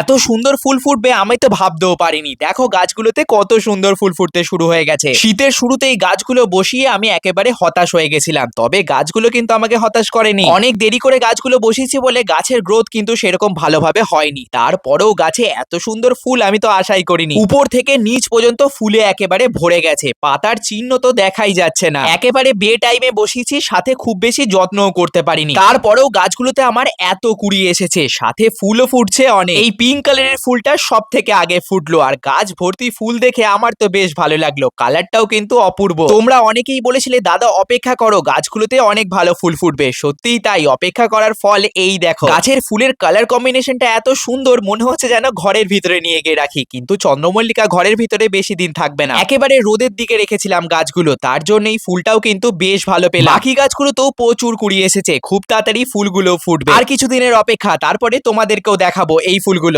এত সুন্দর ফুল ফুটবে আমি তো ভাবতেও পারিনি। দেখো গাছগুলোতে কত সুন্দর ফুল ফুটতে শুরু হয়ে গেছে। শীতের শুরুতেই গাছগুলো বসিয়ে আমি একেবারে হতাশ হয়ে গেছিলাম। তবে গাছগুলো কিন্তু আমাকে হতাশ করেনি। অনেক দেরি করে গাছগুলো বসিয়েছি বলে গাছের গ্রোথ কিন্তু সেরকম ভালোভাবে হয়নি। তারপরেও গাছে এত সুন্দর ফুল আমি তো আশাই করিনি। উপর থেকে নিচ পর্যন্ত ফুলে একেবারে ভরে গেছে। পাতার চিহ্ন তো দেখাই যাচ্ছে না। একেবারে বে টাইমে বসিয়েছি, সাথে খুব বেশি যত্নও করতে পারিনি। তারপরেও গাছগুলোতে আমার এত কুড়ি এসেছে, সাথে ফুলও ফুটছে অনেক। এই পিঙ্ক কালারের ফুলটা সব থেকে আগে ফুটলো। আর গাছ ভর্তি ফুল দেখে আমার তো বেশ ভালো লাগল। কালারটাও কিন্তু অপূর্ব। তোমরা অনেকেই বলেছিলে, দাদা, অপেক্ষা করো, গাছগুলোতে অনেক ভালো ফুল ফুটবে। সত্যিই তাই, অপেক্ষা করার ফল এই দেখো। গাছের ফুলের কালার কম্বিনেশনটা এত সুন্দর, মনে হচ্ছে যেন ঘরের ভিতরে নিয়ে গিয়ে রাখি। কিন্তু চন্দ্রমল্লিকা ঘরের ভিতরে বেশি দিন থাকবে না। একেবারে রোদের দিকে রেখেছিলাম গাছগুলো। তার জন্য এই ফুলটাও কিন্তু বেশ ভালো পেলাম। বাকি গাছগুলো তো প্রচুর কুড়িয়ে এসেছে। খুব তাড়াতাড়ি ফুলগুলো ফুটবে। আর কিছুদিনের অপেক্ষা, তারপরে তোমাদেরকেও দেখাবো এই ফুলগুলো।